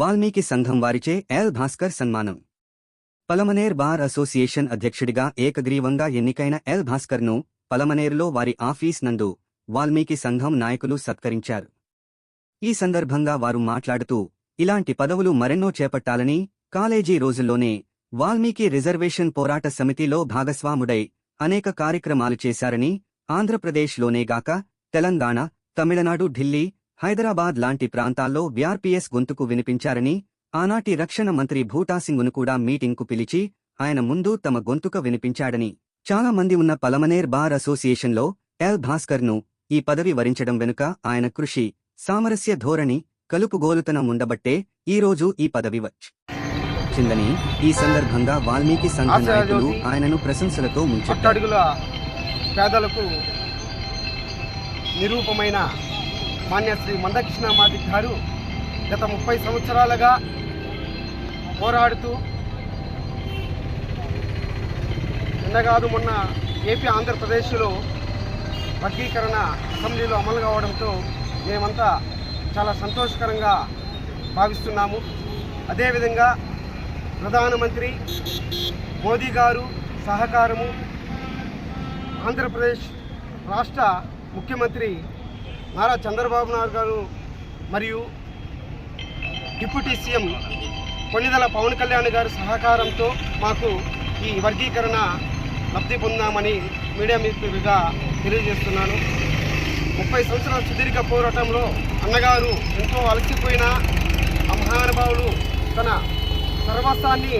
వాల్మీకి సంఘం వారిచే ఎల్ భాస్కర్ సన్మానం. పలమనేర్ బార్ అసోసియేషన్ అధ్యక్షుడిగా ఏకగ్రీవంగా ఎన్నికైన ఎల్ భాస్కర్ను పలమనేర్లో వారి ఆఫీస్ నందు వాల్మీకి సంఘం నాయకులు సత్కరించారు. ఈ సందర్భంగా వారు మాట్లాడుతూ ఇలాంటి పదవులు మరెన్నో చేపట్టాలని కాలేజీ రోజుల్లోనే వాల్మీకి రిజర్వేషన్ పోరాట సమితిలో భాగస్వాముడై అనేక కార్యక్రమాలు చేశారని ఆంధ్రప్రదేశ్లోనేగాక తెలంగాణ తమిళనాడు ఢిల్లీ హైదరాబాద్ లాంటి ప్రాంతాల్లో వ్యార్పీఎస్ గొంతుకు వినిపించారని ఆనాటి రక్షణ మంత్రి భూటాసింగును కూడా మీటింగ్కు పిలిచి ఆయన ముందు తమ గొంతుక వినిపించాడని. చాలా మంది ఉన్న పలమనేర్ బార్ అసోసియేషన్లో ఎల్ భాస్కర్ను ఈ పదవి వరించడం వెనుక ఆయన కృషి సామరస్య ధోరణి కలుపుగోలుతనం ఉండబట్టే ఈరోజు ఈ పదవి వచ్చిందని ఈ సందర్భంగా వాల్మీకి సంఘ నాయకులు ఆయనను ప్రశంసలతో ముంచారు పేదలకు నిరూపమైన మాన్య శ్రీ మందకృష్ణ మాది గారు గత ముప్పై సంవత్సరాలుగా పోరాడుతూ నిన్నగాదు మొన్న ఏపీ ఆంధ్రప్రదేశ్లో వర్గీకరణ అసెంబ్లీలో అమలు కావడంతో మేమంతా చాలా సంతోషకరంగా భావిస్తున్నాము. అదేవిధంగా ప్రధానమంత్రి మోదీ గారు సహకారము ఆంధ్రప్రదేశ్ రాష్ట్ర ముఖ్యమంత్రి నారా చంద్రబాబు నాయుడు గారు మరియు డిప్యూటీ సీఎం కొన్నిదల పవన్ కళ్యాణ్ గారి సహకారంతో మాకు ఈ వర్గీకరణ లబ్ధి పొందామని మీడియా మిత్రులుగా తెలియజేస్తున్నాను. ముప్పై సంవత్సరాల సుదీర్ఘ పోరాటంలో అన్నగారు ఎంతో అలసిపోయిన ఆ మహానుభావులు తన సర్వస్వాన్ని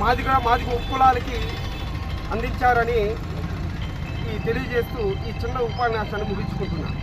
మాదిగ మాదిగ ఉపకులాలకి అందించారని ఈ తెలియజేస్తూ ఈ చిన్న ఉపన్యాసాన్ని ముగించుకుంటున్నాను.